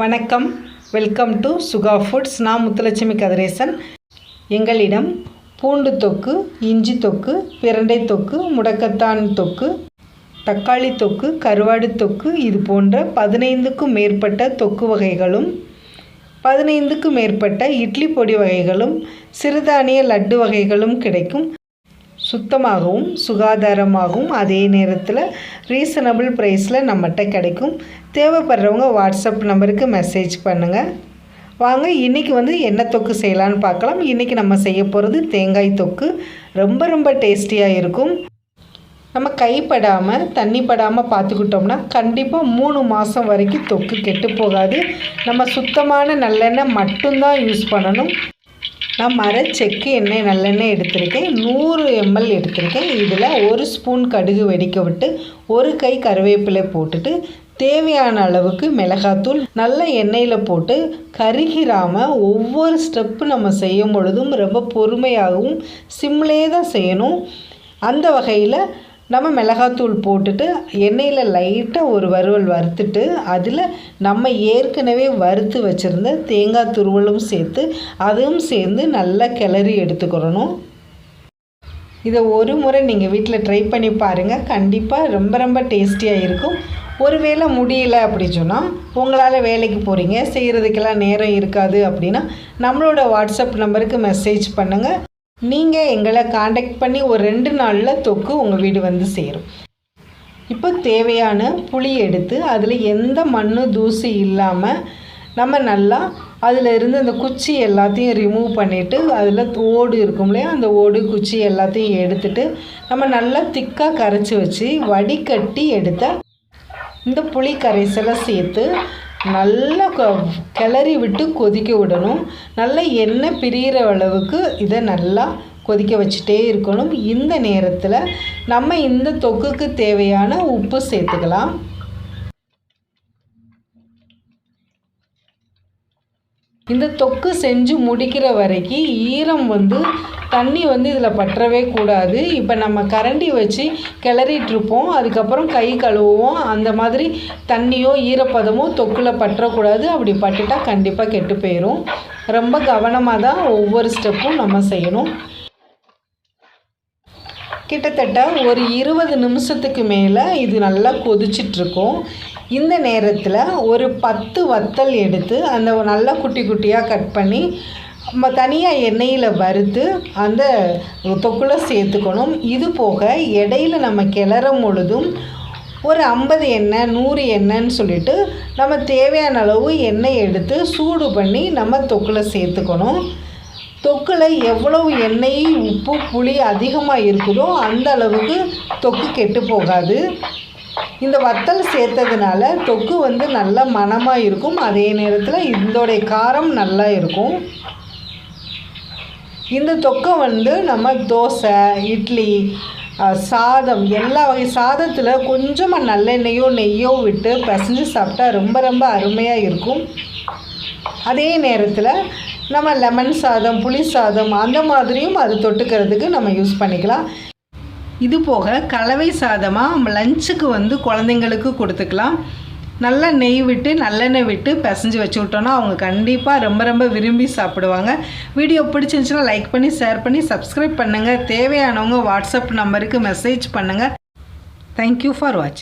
வணக்கம். Welcome to Suga foods நான் முத்துலட்சுமி கதிரேசன். எங்களிடம் பூண்டு தொக்கு இஞ்சி தொக்கு பிரண்டை தொக்கு முடக்கத்தான் தொக்கு தக்காளி தொக்கு கருவாடு தொக்கு இது போன்ற பதினைந்துக்கும் மேற்பட்ட தொக்கு வகைகளும் பதினைந்துக்கும் மேற்பட்ட இட்லி பொடி வகைகளும் சிறுதானிய லட்டு வகைகளும் கிடைக்கும். சுத்தமாகவும் சுகாதாரமாகவும் அதே நேரத்தில் ரீசனபிள் ப்ரைஸில் நம்மகிட்ட கிடைக்கும். தேவைப்படுறவங்க வாட்ஸ்அப் நம்பருக்கு மெசேஜ் பண்ணுங்கள் வாங்க இன்றைக்கி வந்து என்ன தொக்கு செய்யலான்னு பார்க்கலாம். இன்றைக்கி நம்ம செய்ய போகிறது தேங்காய் தொக்கு. ரொம்ப ரொம்ப டேஸ்டியாக இருக்கும். நம்ம கைப்படாமல் தண்ணி படாமல் பார்த்துக்கிட்டோம்னா கண்டிப்பாக மூணு மாதம் வரைக்கும் தொக்கு கெட்டு போகாது. நம்ம சுத்தமான நல்லெண்ணெய் மட்டும்தான் யூஸ் பண்ணணும். நான் மர செக்கு எண்ணெய் நல்லெண்ணெய் எடுத்திருக்கேன். நூறு எம்எல் எடுத்திருக்கேன். இதில் ஒரு ஸ்பூன் கடுகு வெடிக்க விட்டு ஒரு கை கருவேப்பிலை போட்டுட்டு தேவையான அளவுக்கு மிளகாத்தூள் நல்ல எண்ணெயில் போட்டு கருகிராமல் ஒவ்வொரு ஸ்டெப்பு நம்ம செய்யும் பொழுதும் ரொம்ப பொறுமையாகவும் சிம்லேயே தான் செய்யணும். அந்த வகையில் நம்ம மிளகாத்தூள் போட்டுட்டு எண்ணெயில் லைட்டாக ஒரு வறுவல் வறுத்துட்டு அதில் நம்ம ஏற்கனவே வறுத்து வச்சுருந்த தேங்காய் துருவலும் சேர்த்து அதுவும் சேர்ந்து நல்லா கிளறி எடுத்துக்கிறணும் இதை ஒரு முறை நீங்கள் வீட்டில் ட்ரை பண்ணி பாருங்கள் கண்டிப்பாக ரொம்ப ரொம்ப டேஸ்டியாக இருக்கும். ஒருவேளை முடியல அப்படின்னு சொன்னால் உங்களால் வேலைக்கு போகிறீங்க செய்கிறதுக்கெல்லாம் நேரம் இருக்காது அப்படின்னா நம்மளோட வாட்ஸ்அப் நம்பருக்கு மெசேஜ் பண்ணுங்கள் நீங்கள் எங்களை காண்டாக்ட் பண்ணி ஒரு ரெண்டு நாளில் தொக்கு உங்கள் வீடு வந்து சேரும். இப்போ தேவையான புளி எடுத்து அதில் எந்த மண் தூசி இல்லாமல் நம்ம நல்லா அதில் இருந்து அந்த குச்சி எல்லாத்தையும் ரிமூவ் பண்ணிவிட்டு அதில் ஓடு இருக்கும் இல்லையா அந்த ஓடு குச்சி எல்லாத்தையும் எடுத்துட்டு நம்ம நல்லா திக்காக கரைச்சி வச்சு வடிகட்டி எடுத்த இந்த புளி கரைசலை சேர்த்து நல்லா கிளறி விட்டு கொதிக்க விடணும். நல்லா எண்ணெய் பிரிகிற அளவுக்கு இதை நல்லா கொதிக்க வச்சுட்டே இருக்கணும். இந்த நேரத்தில் நம்ம இந்த தொக்குக்கு தேவையான உப்பு சேர்த்துக்கலாம். இந்த தொக்கு செஞ்சு முடிக்கிற வரைக்கும் ஈரம் வந்து தண்ணி வந்து இதில் பற்றவே கூடாது. இப்போ நம்ம கரண்டி வச்சு கிளறிட்டுருப்போம். அதுக்கப்புறம் கை கழுவுவோம். அந்த மாதிரி தண்ணியோ ஈரப்பதமோ தொக்கில் பற்றக்கூடாது. அப்படி பட்டுட்டால் கண்டிப்பாக கெட்டு போயிடும் ரொம்ப கவனமாக தான் ஒவ்வொரு ஸ்டெப்பும் நம்ம செய்யணும். கிட்டத்தட்ட ஒரு இருபது நிமிஷத்துக்கு மேலே இது நல்லா கொதிச்சிட்ருக்கோம் இந்த நேரத்தில் ஒரு பத்து வத்தல் எடுத்து அந்த நல்லா குட்டி குட்டியாக கட் பண்ணி நம்ம தனியாக எண்ணெயில் வறுத்து அந்த தொக்குல சேர்த்துக்கணும். இது போக இடையில நம்ம கிளறும் பொழுதும் ஒரு ஐம்பது எண்ணெய் நூறு எண்ணெய்ன்னு சொல்லிட்டு நம்ம தேவையான அளவு எண்ணெய் எடுத்து சூடு பண்ணி நம்ம தொக்கில் சேர்த்துக்கணும். தொக்கில் எவ்வளவு எண்ணெய் உப்பு புளி அதிகமாக இருக்குதோ அந்த அளவுக்கு தொக்கு கெட்டு போகாது. இந்த வத்தல் சேர்த்ததுனால தொக்கு வந்து நல்ல மணமாக இருக்கும். அதே நேரத்தில் இதோடைய காரம் நல்லா இருக்கும். இந்த தொக்கை வந்து நம்ம தோசை இட்லி சாதம் எல்லா வகை சாதத்தில் கொஞ்சமாக நல்லெண்ணெயோ நெய்யோ விட்டு பிசைஞ்சு சாப்பிட்டா ரொம்ப ரொம்ப அருமையாக இருக்கும். அதே நேரத்தில் நம்ம லெமன் சாதம் புளி சாதம் அந்த மாதிரியும் அது தொட்டுக்கிறதுக்கு நம்ம யூஸ் பண்ணிக்கலாம். இது போக கலவை சாதமாக நம்ம லஞ்சுக்கு வந்து குழந்தைங்களுக்கு கொடுத்துக்கலாம். நல்லா நெய் விட்டு நல்லெண்ணெய் விட்டு பிசைஞ்சு வச்சு விட்டோன்னா அவங்க கண்டிப்பாக ரொம்ப ரொம்ப விரும்பி சாப்பிடுவாங்க. வீடியோ பிடிச்சிருந்துச்சுன்னா லைக் பண்ணி ஷேர் பண்ணி சப்ஸ்கிரைப் பண்ணுங்கள் தேவையானவங்க வாட்ஸ்அப் நம்பருக்கு மெசேஜ் பண்ணுங்கள் தேங்க்யூ ஃபார் வாட்சிங்